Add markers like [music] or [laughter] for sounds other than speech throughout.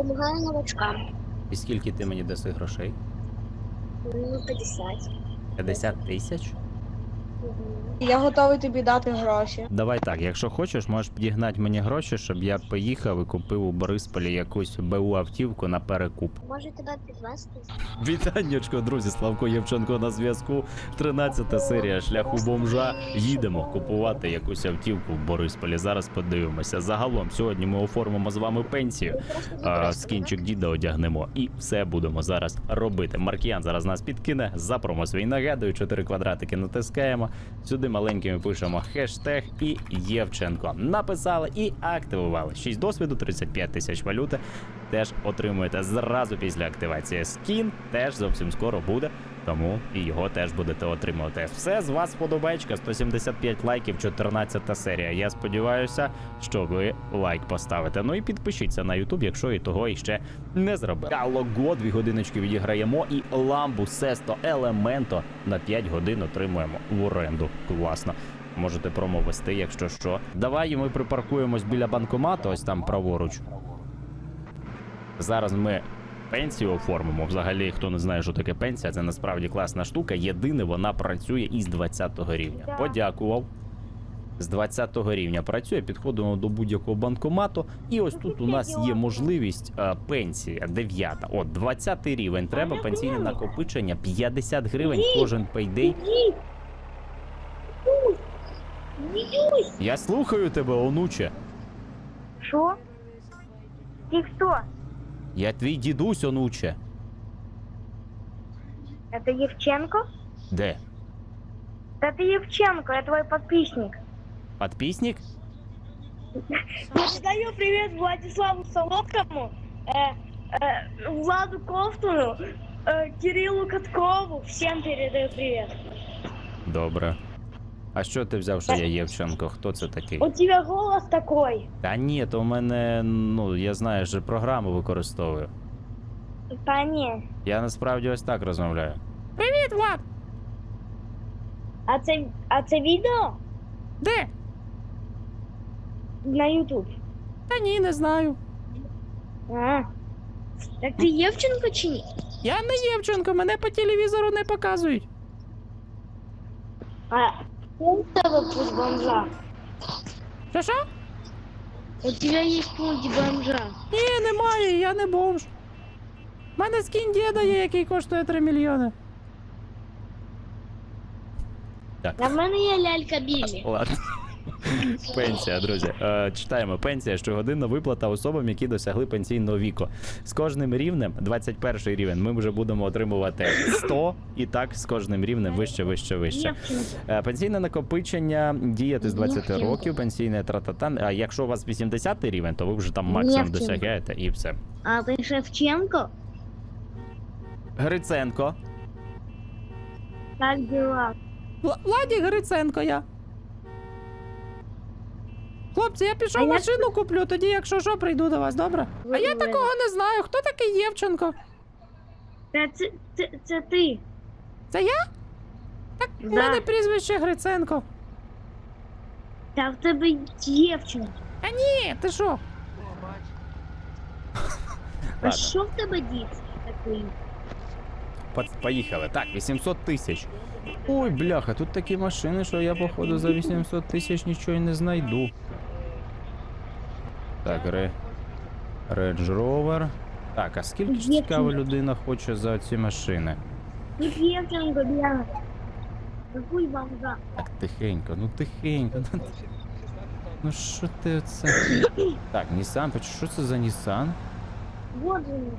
Допомагаю новачкам. І скільки ти мені даси грошей? Ну, 50. 50 тисяч? Я готовий тобі дати гроші. Давай так, якщо хочеш, можеш підігнати мені гроші, щоб я поїхав і купив у Борисполі якусь БУ автівку на перекуп. Можу тебе підвести? Вітаннячко, друзі, Славко Євченко на зв'язку. 13 серія шляху бомжа. Їдемо купувати якусь автівку в Борисполі. Зараз подивимося. Загалом сьогодні ми оформимо з вами пенсію. А, скінчик діда одягнемо і все будемо зараз робити. Маркіян зараз нас підкине. Запромо свій нагадую, 4 квадратики натискаємо. Сюди маленькими пишемо хештег і Євченко. Написали і активували. 6 досвіду, 35 тисяч валюти. Теж отримуєте зразу після активації. Скін теж зовсім скоро буде. Тому і його теж будете отримувати. Все з вас подобаєчка, 175 лайків, 14 серія. Я сподіваюся, що ви лайк поставите. Ну і підпишіться на YouTube, якщо і того іще не зробили. Алого, дві годиночки відіграємо, і ламбу Сесто Елементо на 5 годин отримуємо в оренду. Класно. Можете промо вести, якщо що. Давай ми припаркуємось біля банкомату, ось там праворуч. Зараз ми пенсію оформимо. Взагалі, хто не знає, що таке пенсія, це насправді класна штука. Єдине, вона працює із 20 рівня. Подякував. З 20 рівня працює, підходимо до будь-якого банкомату. І ось тут у нас є можливість е, пенсія 9. От 20 рівень. Треба пенсійне накопичення 50 гривень кожен пейдей. Я слухаю тебе, онуче. Що? Ти хто? Я твій дідусь, онуче. Это Евченко? Де? Это Евченко, я твой подписчик. Подписник? Передаю привет Владиславу Солодкому, э, э, Владу Ковтуну, э, Кириллу Каткову. Всем передаю привет. Добре. А що ти взяв, що я Євченко? Хто це такий? У тебя голос такой. Та ні, то в мене, ну, я знаю, що програму використовую. Да не. Я насправді ось так розмовляю. Привіт, Влад! А це, а це відео Де? на YouTube. Та ні, не знаю. А. Так ти Євченко чи ні? Я не Євченко, мене по телевізору не показують. А тебе путь бомжа. Що що? У тебе є путь бомжа. Ні, немає, я не бомж. У мене скін діда є, який коштує 3 мільйони. Так. На мене є лялька Біллі. Ладно. [laughs] Пенсія, друзі. Е, читаємо. Пенсія щогодинна виплата особам, які досягли пенсійного віку. З кожним рівнем, 21 рівень, ми вже будемо отримувати 100, і так з кожним рівнем вище, вище, вище. Е, Пенсійне накопичення діяти з 20 років, пенсійне тратата. А якщо у вас 80 рівень, то ви вже там максимум досягаєте і все. А ти Шевченко? Гриценко. Як дела? Владі Гриценко я. Хлопці, я пішов А я- машину куплю, тоді, якщо що, прийду до вас, добре? А я такого не знаю. Хто такий Євченко? Це, це, це, це ти. Це я? Так у Да. мене прізвище Гриценко. Та в тебе Євченко. А ні, ти що? А що в тебе дід такий? Поїхали. Так, 800 тисяч. Ой, бляха, тут такі машини, що я, походу, за 800 тисяч нічого й не знайду. Так, ре... Range Rover. Так, а скільки ж цікаво людина хоче за ці машини? Так, тихенько, ну тихенько. Ну, ну що ти оце? [coughs] Так, Nissan, що це за Nissan? Вот він.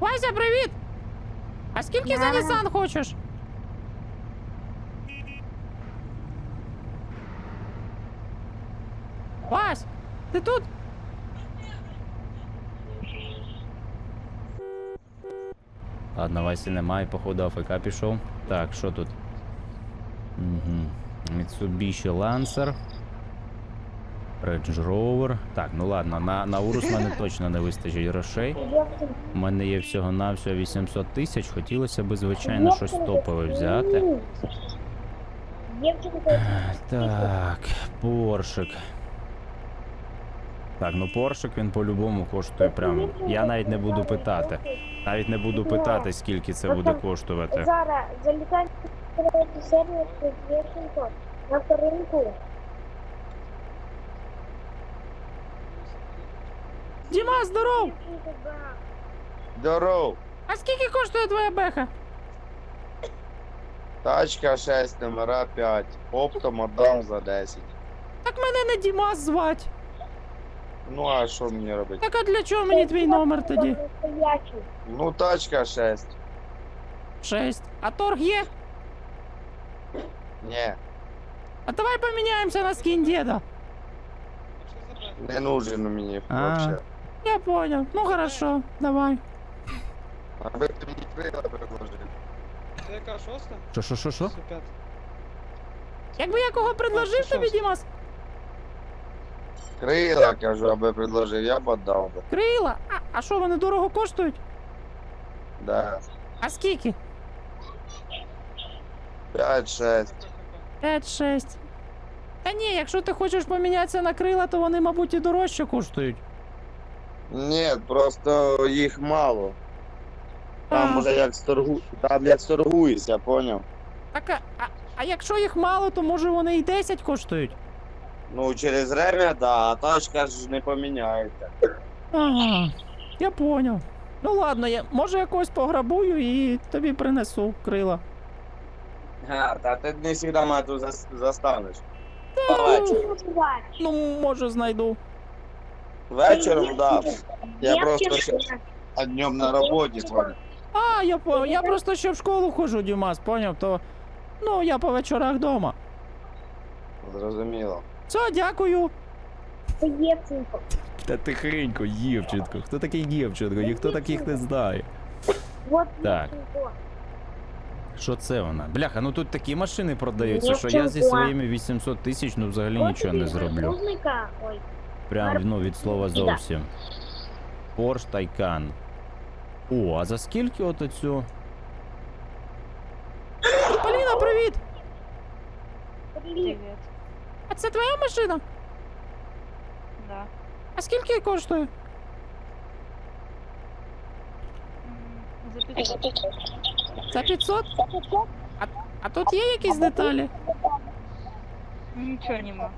Вася, привіт! А скільки за Nissan хочеш? Вась, ти тут? Ладно, Васі немає, походу АФК пішов. Так, що тут? Угу. Mitsubishi Lancer. Range Rover. Так, ну ладно, на, на Урус мене [laughs] точно не вистачить грошей. У мене є всього-навсього 800 тисяч. Хотілося б, звичайно, щось топове взяти. Так, поршик. Так, ну поршик він по-любому коштує прям. Я навіть не буду питати. Навіть не буду питати, скільки це буде коштувати. Зараз залітаємо третій сервер Дівчинко на вторинку. Діма, здоров! Здоров. А скільки коштує твоя беха? Тачка 6, номера 5. Оптом отдам за 10. Так мене не Дімас звать. Ну а що мені робити? Так а для чого мені твій номер тоді? Ну тачка 6. Шесть. А торг є? Ні, А давай поміняємося на скін діда. не нужен мені А. вообще. Я понял. Ну хорошо, давай. Аби ти мені крила предложив. Це яка шоста? Що, що, що, що? Це п'ята. Якби я кого предложив тобі. Дімас? Крила, кажу, аби предложив, я б отдав би. Крила. А, а що, вони дорого коштують? Да. А скільки? 5-6. 5-6. Та ні, якщо ти хочеш помінятися на крила, то вони, мабуть, і дорожче коштують. Ні, просто їх мало. Там А. уже як сторгу... Там як сторгуєшся, поняв? Так, а, а, а якщо їх мало, то може вони і 10 коштують? Ну, через время, да, а тачка ж не поміняється. Ага, я поняв. Ну ладно, я може якось пограбую і тобі принесу крила. А, та ти не завжди мене тут зас- застанеш. Та, Вечором. ну, може, знайду. Вечором, да. Я просто ще а днем на роботі ходив. А, я понял. Я просто ще в школу ходжу, Дімас, поняв, то. Ну, я по вечорах вдома. Зрозуміло. Все, дякую. Дівчинко. Та тихенько, Євченко. Хто такий Євченко? Ніхто таких не знає. Вот Так. Що це вона? Бляха, ну тут такі машини продаються, що я зі Євченко. своїми 800 тисяч ну взагалі От нічого не тобі зроблю. Ой, Прям ну від слова зовсім. Porsche Taycan. О, а за скільки от оцю? Поліна, привіт! привіт. А це твоя машина? Да. А скільки коштує? За 500. За 500? А, а тут є якісь деталі? Ничего нема.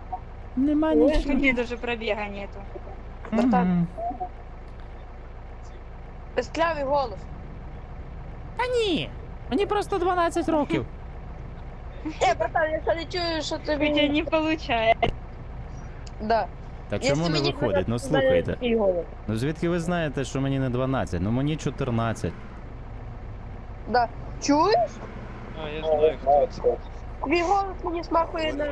Нема У нічого. меня даже пробега нету. Мгм. Песклявий голос. Та ні. Мені просто 12 років. Е, братан, якщо не чую, що У тебя тобі... не получается. Да. Та чому не виходить? Ну слухайте. Такий голос. Ну звідки ви знаєте, що мені не 12? Ну мені 14. Да. Чуєш? А, я знаю, хто це. Твій голос мені смакує на...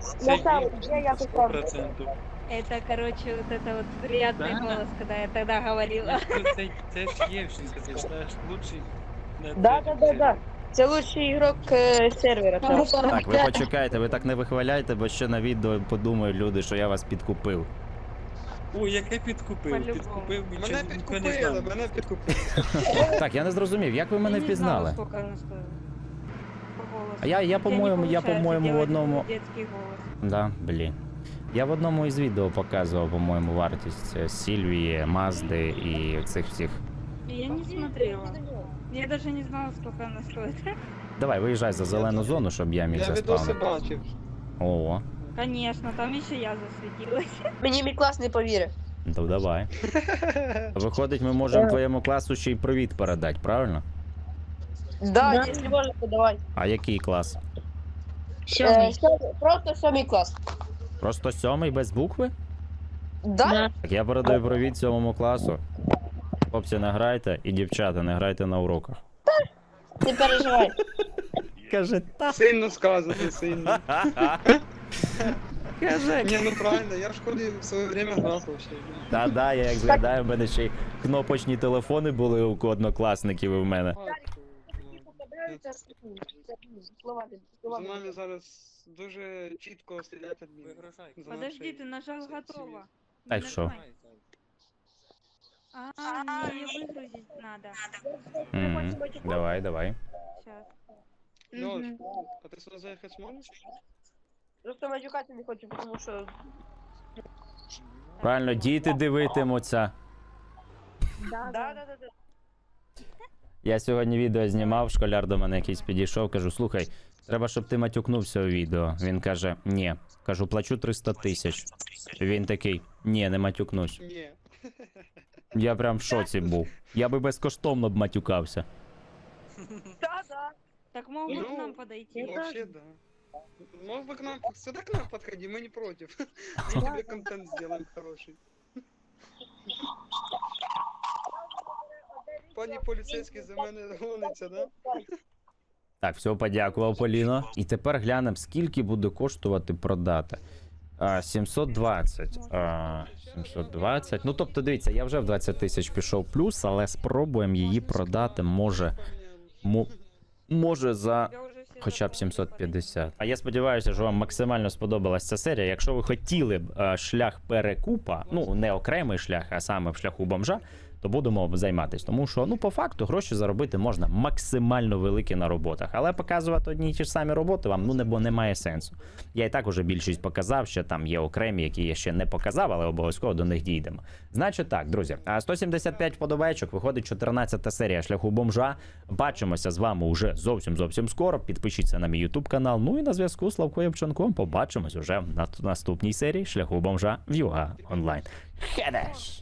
Це На сам. Євченко, Я якось сто там. процентів. Это, короче, вот это вот приятный Да. голос, когда я тогда говорила. Це, це ж Євченко, ти знаєш, лучший на Да, да, третьому да, сервері. да. Це лучший ігрок е, сервера. так. Так, ви почекайте, ви так не вихваляйте, бо ще на відео подумають люди, що я вас підкупив. Ой, яке підкупив, По-любому. підкупив, Мене ніхто не підкупили, мене підкупили. [laughs] Так, я не зрозумів, як ви мене впізнали? А я, я по-моєму, я по-моєму в одному. Да, блін. Я в одному із відео показував, по-моєму, вартість е, Сільвії, Мазди і цих всіх. Я не смотрела. Я даже не знала, сколько она стоит. Давай, виїжджай за зелену зону, щоб я міг Я відоси заспавнити. бачив. О, Конечно, там еще я засветилась. Мені мій клас не повірив. то давай. [laughs] Виходить, ми можемо твоєму класу ще й привіт передати, правильно? Да, якщо можна, то давай. А який клас? Е, сьомий- Просто сьомий клас. Просто сьомий без букви? Да? Так я передаю привіт сьомому класу. Хлопці, не грайте і дівчата, не грайте на уроках. Не переживай. Каже, та. Сильно сказано, сильно. [laughs] Каже, Ні, ну правильно, я в школі в своє время грав вообще. Та да, я як згадаю, в мене ще й кнопочні телефони були у однокласників і в мене. За нами зараз дуже чітко сидять адміни. За Подожди. Так Не что? нажимай. А, мне выгрузить надо. Мгм. Давай, давай. Сейчас. Льош, а ти сюди заїхати зможеш? Просто матюкати не хочу, тому що Правильно, діти дивитимуться. Да, да, да, да. Я сьогодні відео знімав, школяр до мене якийсь підійшов, кажу, слухай, треба, щоб ти матюкнувся у відео. Він каже, ні. Кажу, плачу 300 тисяч. Він такий, ні, не матюкнусь. Ні. [laughs] Я прям в шоці був. Я би безкоштовно б матюкався. Да, да. Так мог бы к Ну, нам подойти. Вообще, да. Мог бы к нам, сюда к нам подходи, мы не против. [laughs] Мы тебе контент сделаем хороший. Пані поліцейський за мене гониться, да? Так, все, подякував, Поліно. І тепер глянемо, скільки буде коштувати продати. А, 720. А, 720. Ну, тобто, дивіться, я вже в 20 тисяч пішов плюс, але спробуємо її продати, може, мо- може за Хоча б забрали. 750. А я сподіваюся, що вам максимально сподобалася ця серія. Якщо ви хотіли б е, шлях перекупа, ну не окремий шлях, а саме в шляху бомжа, то будемо займатися. Тому що ну по факту гроші заробити можна максимально великі на роботах. Але показувати одні й ті ж самі роботи вам ну не бо немає сенсу. Я і так уже більшість показав, що там є окремі, які я ще не показав, але обов'язково до них дійдемо. Значить так, друзі, а 175 вподобайчик, виходить 14 серія шляху бомжа. Бачимося з вами уже зовсім зовсім скоро. Підпишіться на мій YouTube канал. Ну і на зв'язку з Славко Євченком. Побачимось уже на наступній серії шляху бомжа в Юга онлайн. Хедеш!